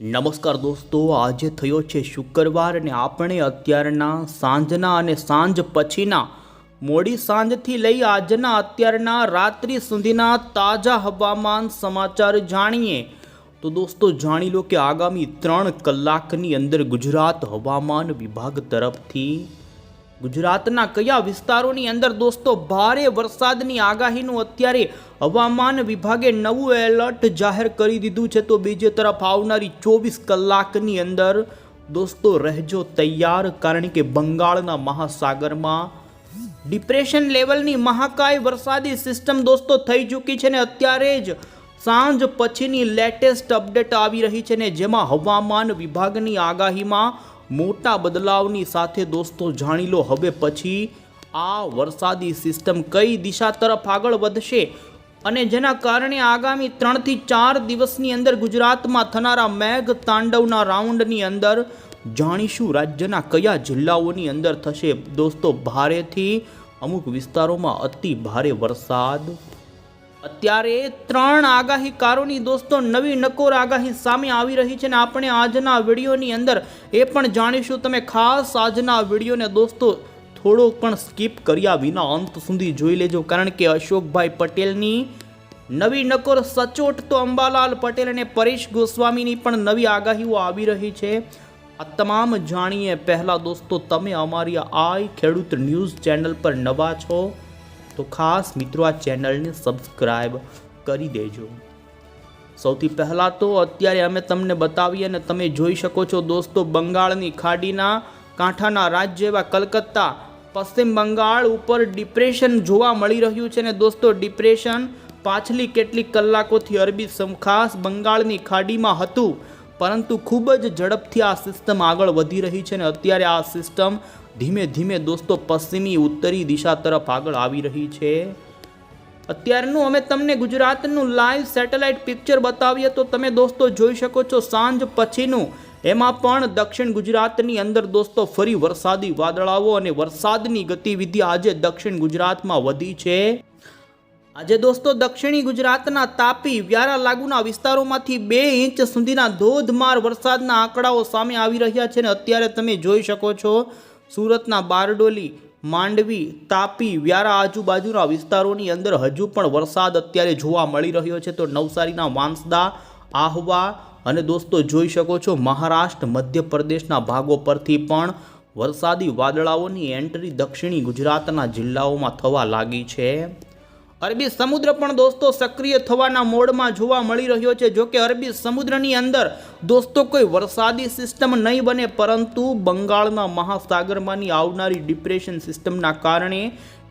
નમસ્કાર દોસ્તો, આજે થયો છે શુક્રવાર અને આપણે અત્યારના સાંજના અને સાંજ પછીના મોડી સાંજથી લઈ આજના અત્યારના રાત્રિ સુધીના તાજા હવામાન સમાચાર જાણીએ. તો દોસ્તો, જાણી લો કે આગામી ત્રણ કલાકની અંદર ગુજરાત હવામાન વિભાગ તરફથી ગુજરાતના કયા વિસ્તારોની અંદર દોસ્તો ભારે વરસાદની આગાહીનું અત્યારે હવામાન વિભાગે નવું એલર્ટ જાહેર કરી દીધું છે. તો બીજી તરફ આવનારી ચોવીસ કલાકની અંદર દોસ્તો રહેજો તૈયાર, કારણ કે બંગાળના મહાસાગરમાં ડિપ્રેશન લેવલની મહાકાય વરસાદી સિસ્ટમ દોસ્તો થઈ ચૂકી છે ને અત્યારે જ સાંજ પછીની લેટેસ્ટ અપડેટ આવી રહી છે ને જેમાં હવામાન વિભાગની આગાહીમાં મોટા બદલાવની સાથે દોસ્તો જાણી લો, હવે પછી આ વરસાદી સિસ્ટમ કઈ દિશા તરફ આગળ વધશે અને જેના કારણે આગામી ત્રણથી ચાર દિવસની અંદર ગુજરાતમાં થનારા મેઘ તાંડવના રાઉન્ડની અંદર જાણીશું રાજ્યના કયા જિલ્લાઓની અંદર થશે. દોસ્તો, ભારેથી અમુક વિસ્તારોમાં અતિ ભારે વરસાદ અત્યારે ત્રણ આગાહીકારોની દોસ્તો નવી નકોર આગાહી સામે આવી રહી છે ને આપણે આજના વિડીયોની અંદર એ પણ જાણીશું. તમે ખાસ આજના વિડીયોને દોસ્તો થોડો પણ સ્કીપ કર્યા વિના અંત સુધી જોઈ લેજો. કારણ કે અશોકભાઈ પટેલની નવી નકોર સચોટ તો અંબાલાલ પટેલ અને પરેશ ગોસ્વામીની પણ નવી આગાહીઓ આવી રહી છે. આ તમામ જાણીએ. પહેલાં દોસ્તો, તમે અમારી આઈ ખેડૂત ન્યૂઝ ચેનલ પર નવા છો. તો ખાસ મિત્રો આ ચેનલને સબસ્ક્રાઈબ કરી દેજો. સૌથી પહેલાં તો અત્યારે અમે તમને બતાવીએ અને તમે જોઈ શકો છો દોસ્તો બંગાળની ખાડીના કાંઠાના રાજ્ય એવા કલકત્તા, પશ્ચિમ બંગાળ ઉપર ડિપ્રેશન જોવા મળી રહ્યું છે ને દોસ્તો ડિપ્રેશન પાછલી કેટલીક કલાકોથી અરબી ખાસ બંગાળની ખાડીમાં હતું. પરંતુ ખૂબ જ ઝડપથી આ સિસ્ટમ આગળ વધી રહી છે ને અત્યારે આ સિસ્ટમ ધીમે ધીમે દોસ્તો પશ્ચિમી ઉત્તરી દિશા તરફ આગળ આવી રહી છે. અત્યારનું અમે તમને ગુજરાતનું લાઈવ સેટેલાઇટ પિક્ચર બતાવીએ તો તમે દોસ્તો જોઈ શકો છો સાંજ પછીનું. એમાં પણ દક્ષિણ ગુજરાતની અંદર દોસ્તો ફરી વરસાદી વાદળાઓ અને વરસાદની ગતિવિધિ આજે દક્ષિણ ગુજરાતમાં વધી છે. આજે દોસ્તો દક્ષિણી ગુજરાતના તાપી, વ્યારા લાગુના વિસ્તારોમાંથી બે ઇંચ સુધીના ધોધમાર વરસાદના આંકડાઓ સામે આવી રહ્યા છે અને અત્યારે તમે જોઈ શકો છો સુરતના બારડોલી, માંડવી, તાપી, વ્યારા આજુબાજુના વિસ્તારોની અંદર હજુ પણ વરસાદ અત્યારે જોવા મળી રહ્યો છે. તો નવસારીના વાંસદા, આહવા અને દોસ્તો જોઈ શકો છો, મહારાષ્ટ્ર, મધ્યપ્રદેશના ભાગો પરથી પણ વરસાદી વાદળાઓની એન્ટ્રી દક્ષિણી ગુજરાતના જિલ્લાઓમાં થવા લાગી છે. અરબી સમુદ્ર પણ દોસ્તો સક્રિય થવાના મોડમાં જોવા મળી રહ્યો છે. જો કે અરબી સમુદ્રની અંદર દોસ્તો કોઈ વરસાદી સિસ્ટમ નહીં બને, પરંતુ બંગાળના મહાસાગરમાંની આવનારી ડિપ્રેશન સિસ્ટમના કારણે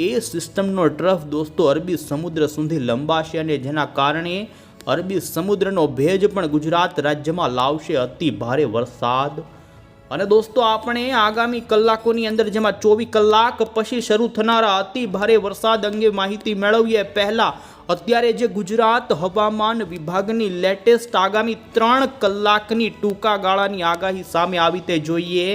એ સિસ્ટમનો ટ્રફ દોસ્તો અરબી સમુદ્ર સુધી લંબાશે અને જેના કારણે અરબી સમુદ્રનો ભેજ પણ ગુજરાત રાજ્યમાં લાવશે અતિ ભારે વરસાદ અને દોસ્તો, આપણે આગામી કલાકોની અંદર જેમાં ચોવીસ કલાક પછી શરૂ થનારા અતિ ભારે વરસાદ અંગે માહિતી મેળવીએ પહેલાં, અત્યારે જે ગુજરાત હવામાન વિભાગની લેટેસ્ટ આગામી ત્રણ કલાકની ટૂંકા ગાળાની આગાહી સામે આવી તે જોઈએ.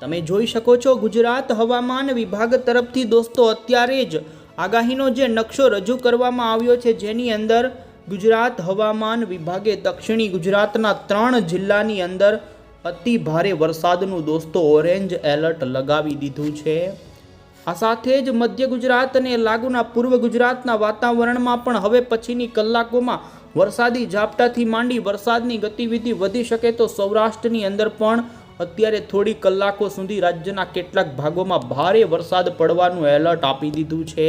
તમે જોઈ શકો છો, ગુજરાત હવામાન વિભાગ તરફથી દોસ્તો, અત્યારે જ આગાહીનો જે નકશો રજૂ કરવામાં આવ્યો છે, જેની અંદર ગુજરાત હવામાન વિભાગે દક્ષિણી ગુજરાતના ત્રણ જિલ્લાની અંદર અતિ ભારે વરસાદનું દોસ્તો ઓરેન્જ એલર્ટ લગાવી દીધું છે. આ સાથે જ મધ્ય ગુજરાત અને લાગુના પૂર્વ ગુજરાતના વાતાવરણમાં પણ હવે પછીની કલાકોમાં વરસાદી ઝાપટાથી માંડી વરસાદની ગતિવિધિ વધી શકે તો સૌરાષ્ટ્રની અંદર પણ અત્યારે થોડી કલાકો સુધી રાજ્યના કેટલાક ભાગોમાં ભારે વરસાદ પડવાનું એલર્ટ આપી દીધું છે.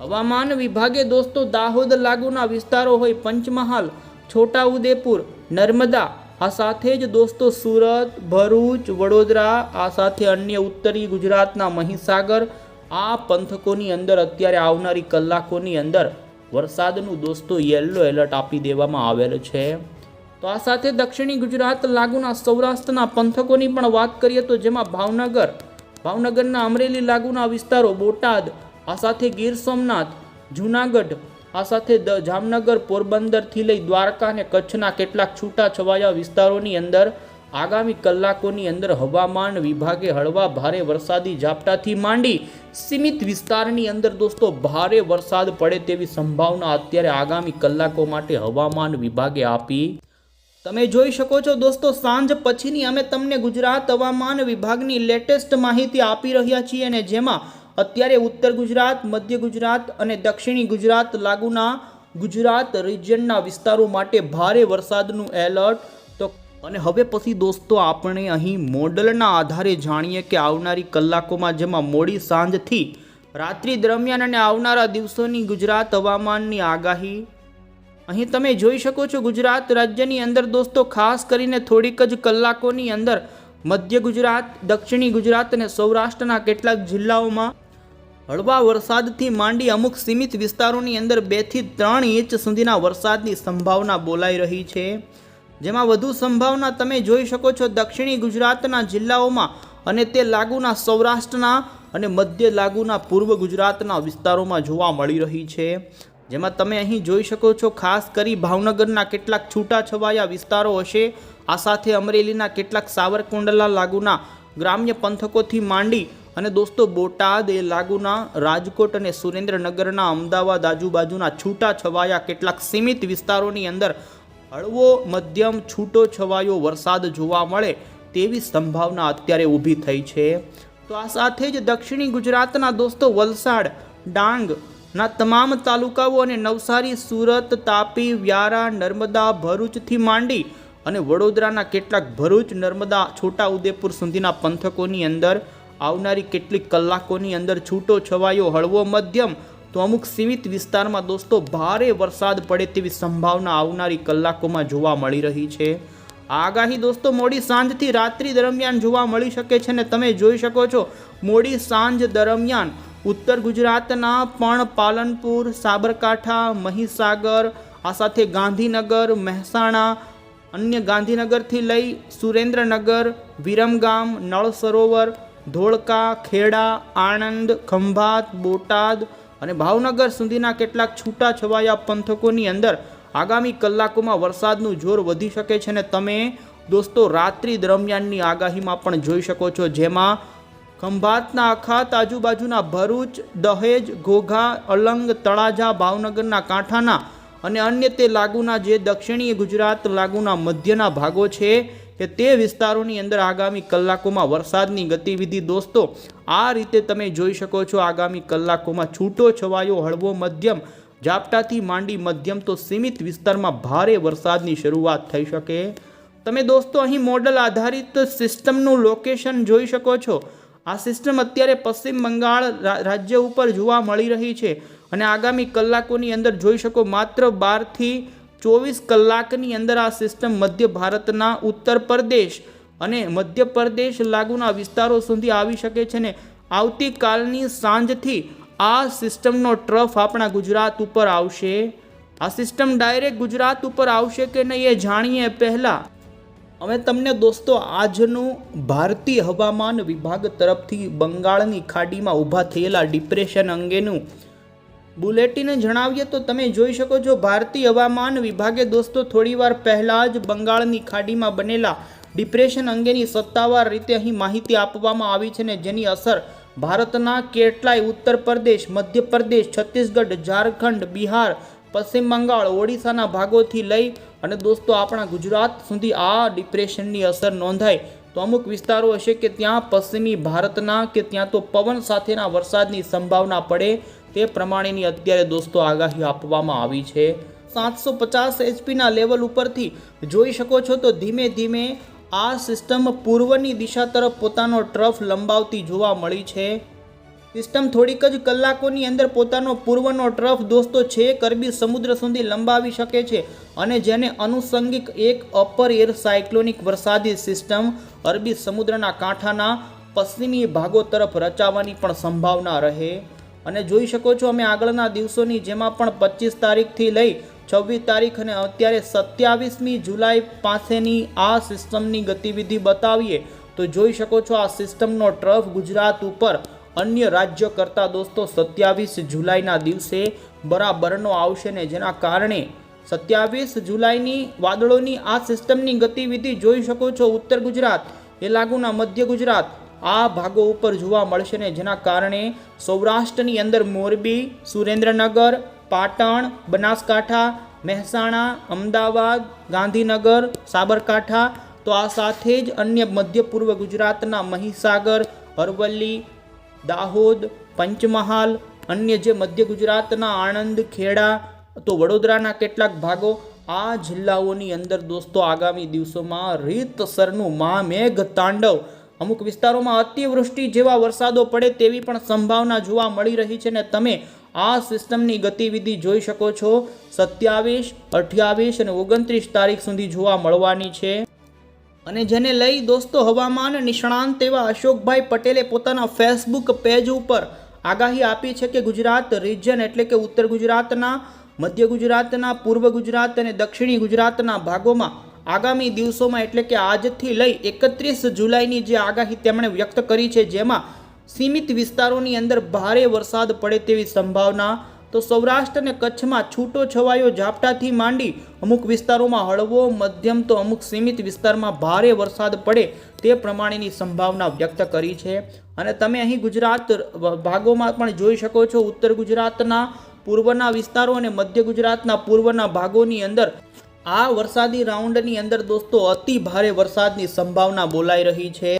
હવામાન વિભાગે દોસ્તો દાહોદ લાગુના વિસ્તારો હોય પંચમહાલ, છોટાઉદેપુર, નર્મદા આ સાથે જ દોસ્તો સુરત, ભરૂચ, વડોદરા, આ સાથે અન્ય ઉત્તરી ગુજરાતના મહીસાગર, આ પંથકોની અંદર અત્યારે આવનારી કલાકોની અંદર વરસાદનું દોસ્તો યલો એલર્ટ આપી દેવામાં આવેલ છે. તો આ સાથે દક્ષિણી ગુજરાત લાગુના સૌરાષ્ટ્રના પંથકોની પણ વાત કરીએ તો જેમાં ભાવનગર, ભાવનગરના અમરેલી લાગુના વિસ્તારો બોટાદ, આ સાથે ગીર સોમનાથ, જૂનાગઢ આ સાથે દ જામનગર પોરબંદરથી લઈ દ્વારકા અને કચ્છના કેટલાક છૂટાછવાયા વિસ્તારોની અંદર આગામી કલાકોની અંદર હવામાન વિભાગે હળવા ભારે વરસાદી ઝાપટાથી માંડી સીમિત વિસ્તારની અંદર દોસ્તો ભારે વરસાદ પડે તેવી સંભાવના અત્યારે આગામી કલાકો માટે હવામાન વિભાગે આપી. તમે જોઈ શકો છો દોસ્તો, સાંજ પછીની અમે તમને ગુજરાત હવામાન વિભાગની લેટેસ્ટ માહિતી આપી રહ્યા છીએ અને જેમાં અત્યારે ઉત્તર ગુજરાત, મધ્ય ગુજરાત અને દક્ષિણી ગુજરાત લાગુના ગુજરાત રિજિયનના વિસ્તારો માટે ભારે વરસાદનું એલર્ટ. તો અને હવે પછી દોસ્તો આપણે અહીં મોડલના આધારે જાણીએ કે આવનારી કલાકોમાં જેમાં મોડી સાંજથી રાત્રિ દરમિયાન અને આવનારા દિવસોની ગુજરાત હવામાનની આગાહી. અહીં તમે જોઈ શકો છો ગુજરાત રાજ્યની અંદર દોસ્તો ખાસ કરીને થોડીક જ કલાકોની અંદર મધ્ય ગુજરાત, દક્ષિણી ગુજરાત અને સૌરાષ્ટ્રના કેટલાક જિલ્લાઓમાં હળવા વરસાદથી માંડી અમુક સીમિત વિસ્તારોની અંદર બેથી ત્રણ ઇંચ સુધીના વરસાદની સંભાવના બોલાઈ રહી છે. જેમાં વધુ સંભાવના તમે જોઈ શકો છો દક્ષિણી ગુજરાતના જિલ્લાઓમાં અને તે લાગુના સૌરાષ્ટ્રના અને મધ્ય લાગુના પૂર્વ ગુજરાતના વિસ્તારોમાં જોવા મળી રહી છે. જેમાં તમે અહીં જોઈ શકો છો ખાસ કરી ભાવનગરના કેટલાક છૂટાછવાયા વિસ્તારો હશે. આ સાથે અમરેલીના કેટલાક સાવરકુંડલા લાગુના ગ્રામ્ય પંથકોથી માંડી અને દોસ્તો, બોટાદ એ લાગુના રાજકોટ અને સુરેન્દ્રનગરના અમદાવાદ આજુબાજુના છૂટા છવાયા કેટલાક સીમિત વિસ્તારોની અંદર હળવો, મધ્યમ છૂટો છવાયો વરસાદ જોવા મળે તેવી સંભાવના અત્યારે ઊભી થઈ છે. તો આ સાથે જ દક્ષિણી ગુજરાતના દોસ્તો, વલસાડ, ડાંગ ના તમામ તાલુકાઓ અને નવસારી, સુરત, તાપી, વ્યારા, નર્મદા, ભરૂચથી માંડી અને વડોદરાના કેટલાક ભરૂચ, નર્મદા છોટા ઉદેપુર સુધીના પંથકોની અંદર આવનારી કેટલીક કલાકોની અંદર છૂટો છવાયો હળવો મધ્યમ તો અમુક સીમિત વિસ્તારમાં દોસ્તો ભારે વરસાદ પડે તેવી સંભાવના આવનારી કલાકોમાં જોવા મળી રહી છે. આગાહી દોસ્તો મોડી સાંજથી રાત્રિ દરમિયાન જોવા મળી શકે છે ને તમે જોઈ શકો છો, મોડી સાંજ દરમિયાન ઉત્તર ગુજરાતના પણ પાલનપુર, સાબરકાંઠા, મહીસાગર, આ સાથે ગાંધીનગર, મહેસાણા, અન્ય ગાંધીનગરથી લઈ સુરેન્દ્રનગર, વિરમગામ, નળ સરોવર ધોળકા, ખેડા, આણંદ, ખંભાત, બોટાદ અને ભાવનગર સુધીના કેટલાક છૂટા છવાયા પંથકોની અંદર આગામી કલાકોમાં વરસાદનું જોર વધી શકે છે અને તમે દોસ્તો રાત્રિ દરમિયાનની આગાહીમાં પણ જોઈ શકો છો. જેમાં ખંભાતના અખાત, આજુબાજુના ભરૂચ, દહેજ, ઘોઘા, અલંગ, તળાજા, ભાવનગરના કાંઠાના અને અન્ય તે લાગુના જે દક્ષિણીય ગુજરાત, લાગુના મધ્યના ભાગો છે કે તે વિસ્તારોની અંદર આગામી કલાકોમાં વરસાદની ગતિવિધિ દોસ્તો, આ રીતે તમે જોઈ શકો છો આગામી કલાકોમાં છૂટો છવાયો હળવો મધ્યમ, ઝાપટાથી માંડી મધ્યમ તો સીમિત વિસ્તારમાં ભારે વરસાદની શરૂઆત થઈ શકે. તમે દોસ્તો અહીં મોડલ આધારિત સિસ્ટમનું લોકેશન જોઈ શકો છો. આ સિસ્ટમ અત્યારે પશ્ચિમ બંગાળ રાજ્ય ઉપર જોવા મળી રહી છે અને આગામી કલાકોની અંદર જોઈ શકો માત્ર બારથી ચોવીસ કલાકની અંદર આ સિસ્ટમ મધ્ય ભારતના ઉત્તર પ્રદેશ અને મધ્યપ્રદેશ લાગુના વિસ્તારો સુધી આવી શકે છે ને આવતીકાલની સાંજથી આ સિસ્ટમનો ટ્રફ આપણા ગુજરાત ઉપર આવશે. આ સિસ્ટમ ડાયરેક્ટ ગુજરાત ઉપર આવશે કે નહીં એ જાણીએ પહેલાં. અમે તમને દોસ્તો આજનું ભારતીય હવામાન વિભાગ તરફથી બંગાળની ખાડીમાં ઊભા થયેલા ડિપ્રેશન અંગેનું બુલેટિન જણાવીએ તો તમે જોઈ શકો છો, ભારતીય હવામાન વિભાગે દોસ્તો થોડીવાર પહેલાં જ બંગાળની ખાડીમાં બનેલા ડિપ્રેશન અંગેની સત્તાવાર રીતે અહીં માહિતી આપવામાં આવી છે ને જેની અસર ભારતના કેટલાય ઉત્તર પ્રદેશ મધ્યપ્રદેશ છત્તીસગઢ, ઝારખંડ, બિહાર, પશ્ચિમ બંગાળ, ઓડિશાના ભાગોથી લઈ અને દોસ્તો આપણા ગુજરાત સુધી આ ડિપ્રેશનની અસર નોંધાય તો અમુક વિસ્તારો હશે કે ત્યાં પશ્ચિમી ભારતના કે ત્યાં તો પવન સાથેના વરસાદની સંભાવના પડે તે પ્રમાણેની અત્યારે દોસ્તો આગાહી આપવામાં આવી છે. સાતસો પચાસ એચપીના લેવલ ઉપરથી જોઈ શકો છો તો ધીમે ધીમે આ સિસ્ટમ પૂર્વની દિશા તરફ પોતાનો ટ્રફ લંબાવતી જોવા મળી છે. સિસ્ટમ થોડીક જ કલાકોની અંદર પોતાનો પૂર્વનો ટ્રફ દોસ્તો છે અરબી સમુદ્ર સુધી લંબાવી શકે છે અને જેને અનુસંગિક એક અપર એર સાયક્લોનિક વરસાદી સિસ્ટમ અરબી સમુદ્રના કાંઠાના પશ્ચિમી ભાગો તરફ રચાવાની પણ સંભાવના રહે. અને જોઈ શકો છો અમે આગળના દિવસોની જેમાં પણ પચીસ તારીખથી લઈ છવ્વીસ તારીખ અને અત્યારે સત્યાવીસમી જુલાઈ પાસેની આ સિસ્ટમની ગતિવિધિ બતાવીએ તો જોઈ શકો છો આ સિસ્ટમનો ટ્રફ ગુજરાત ઉપર અન્ય રાજ્ય કરતાં દોસ્તો સત્યાવીસ જુલાઈના દિવસે બરાબરનો આવશે ને જેના કારણે સત્યાવીસ જુલાઈની વાદળોની આ સિસ્ટમની ગતિવિધિ જોઈ શકો છો ઉત્તર ગુજરાત, એ લાગુના મધ્ય ગુજરાત આ ભાગો ઉપર જોવા મળશે ને જેના કારણે સૌરાષ્ટ્રની અંદર મોરબી, સુરેન્દ્રનગર, પાટણ, બનાસકાંઠા, મહેસાણા, અમદાવાદ, ગાંધીનગર, સાબરકાંઠા, તો આ સાથે જ અન્ય મધ્ય પૂર્વ ગુજરાતના મહીસાગર, અરવલ્લી, દાહોદ, પંચમહાલ, અન્ય જે મધ્ય ગુજરાતના આણંદ, ખેડા, તો વડોદરાના કેટલાક ભાગો, આ જિલ્લાઓની અંદર દોસ્તો આગામી દિવસોમાં રીતસરનું મહામેઘ તાંડવ અમુક વિસ્તારોમાં અતિવૃષ્ટિ જેવા વરસાદો પડે તેવી પણ સંભાવના જોવા મળી રહી છે ને તમે આ સિસ્ટમની ગતિવિધિ જોઈ શકો છો. સત્યાવીસ, અઠ્યાવીસ અને ઓગણત્રીસ તારીખ સુધી જોવા મળવાની છે. અને જેને લઈ દોસ્તો હવામાન નિષ્ણાંત એવા અશોકભાઈ પટેલે પોતાના ફેસબુક પેજ ઉપર આગાહી આપી છે કે ગુજરાત રિજન એટલે કે ઉત્તર ગુજરાતના, મધ્ય ગુજરાતના, પૂર્વ ગુજરાત અને દક્ષિણી ગુજરાતના ભાગોમાં આગામી દિવસોમાં એટલે કે આજથી લઈ એકત્રીસ જુલાઈની જે આગાહી તેમણે વ્યક્ત કરી છે, જેમાં સીમિત વિસ્તારોની અંદર ભારે વરસાદ પડે તેવી સંભાવના, તો સૌરાષ્ટ્ર અને કચ્છમાં છૂટો છવાયો ઝાપટાથી માંડી અમુક વિસ્તારોમાં હળવો, મધ્યમ તો અમુક સીમિત વિસ્તારમાં ભારે વરસાદ પડે તે પ્રમાણેની સંભાવના વ્યક્ત કરી છે. અને તમે અહીં ગુજરાત ભાગોમાં પણ જોઈ શકો છો, ઉત્તર ગુજરાતના પૂર્વના વિસ્તારો અને મધ્ય ગુજરાતના પૂર્વના ભાગોની અંદર આ વરસાદી રાઉન્ડની અંદર દોસ્તો અતિ ભારે વરસાદની સંભાવના બોલાઈ રહી છે.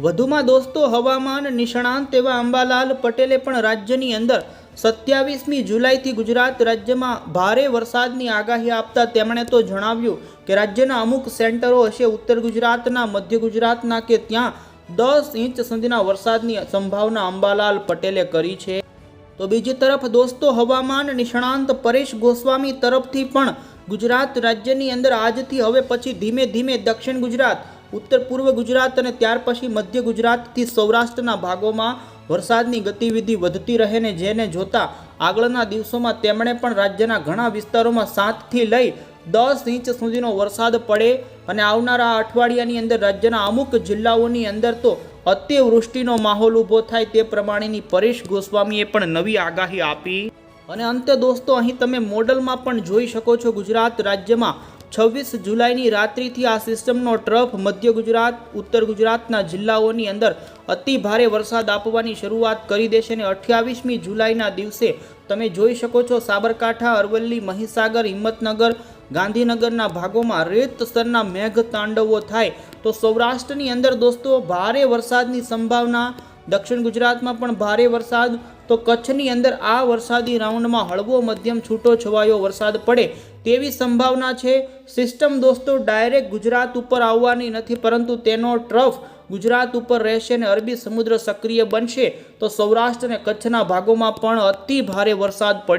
વધુમાં દોસ્તો હવામાન નિષ્ણાંત એવા અંબાલાલ પટેલે પણ રાજ્યની અંદર સત્યાવીસમી જુલાઈથી ગુજરાત રાજ્યમાં ભારે વરસાદની આગાહી આપતા તેમણે તો જણાવ્યું કે રાજ્યના અમુક સેન્ટરો હશે ઉત્તર ગુજરાતના, મધ્ય ગુજરાતના કે ત્યાં દસ ઇંચ સુધીના વરસાદની સંભાવના અંબાલાલ પટેલે કરી છે. તો બીજી તરફ દોસ્તો હવામાન નિષ્ણાંત પરેશ ગોસ્વામી તરફથી પણ ગુજરાત રાજ્યની અંદર આજથી હવે પછી ધીમે ધીમે દક્ષિણ ગુજરાત, ઉત્તર પૂર્વ ગુજરાત અને ત્યાર પછી મધ્ય ગુજરાતથી સૌરાષ્ટ્રના ભાગોમાં વરસાદની ગતિવિધિ વધતી રહે ને જેને જોતા આગળના દિવસોમાં તેમણે પણ રાજ્યના ઘણા વિસ્તારોમાં સાતથી લઈ દસ ઇંચ સુધીનો વરસાદ પડે અને આવનારા અઠવાડિયાની અંદર રાજ્યના અમુક જિલ્લાઓની અંદર તો અતિવૃષ્ટિનો માહોલ ઊભો થાય તે પ્રમાણેની પરેશ ગોસ્વામીએ પણ નવી આગાહી આપી. અને અંતે દોસ્તો, અહીં તમે મોડલમાં પણ જોઈ શકો છો ગુજરાત રાજ્યમાં છવ્વીસ જુલાઈની રાત્રિથી આ સિસ્ટમનો ટ્રફ મધ્ય ગુજરાત, ઉત્તર ગુજરાતના જિલ્લાઓની અંદર અતિ ભારે વરસાદ આપવાની શરૂઆત કરી દેશે અને અઠ્યાવીસમી જુલાઈના દિવસે તમે જોઈ શકો છો સાબરકાંઠા, અરવલ્લી, મહીસાગર, હિંમતનગર, ગાંધીનગરના ભાગોમાં રેત સ્તરના મેઘ તાંડવો થાય. તો સૌરાષ્ટ્રની અંદર દોસ્તો, ભારે વરસાદની સંભાવના. દક્ષિણ ગુજરાતમાં પણ ભારે વરસાદ. તો કચ્છની અંદર આ વરસાદી રાઉન્ડમાં હળવો મધ્યમ છૂટો છવાયો વરસાદ પડે તેવી સંભાવના છે. સિસ્ટમ દોસ્તો ડાયરેક્ટ ગુજરાત ઉપર આવવાની નથી, પરંતુ તેનો ટ્રફ ગુજરાત ઉપર રહેશે અને અરબી સમુદ્ર સક્રિય બનશે. તો સૌરાષ્ટ્ર અને કચ્છના ભાગોમાં પણ અતિ ભારે વરસાદ પડી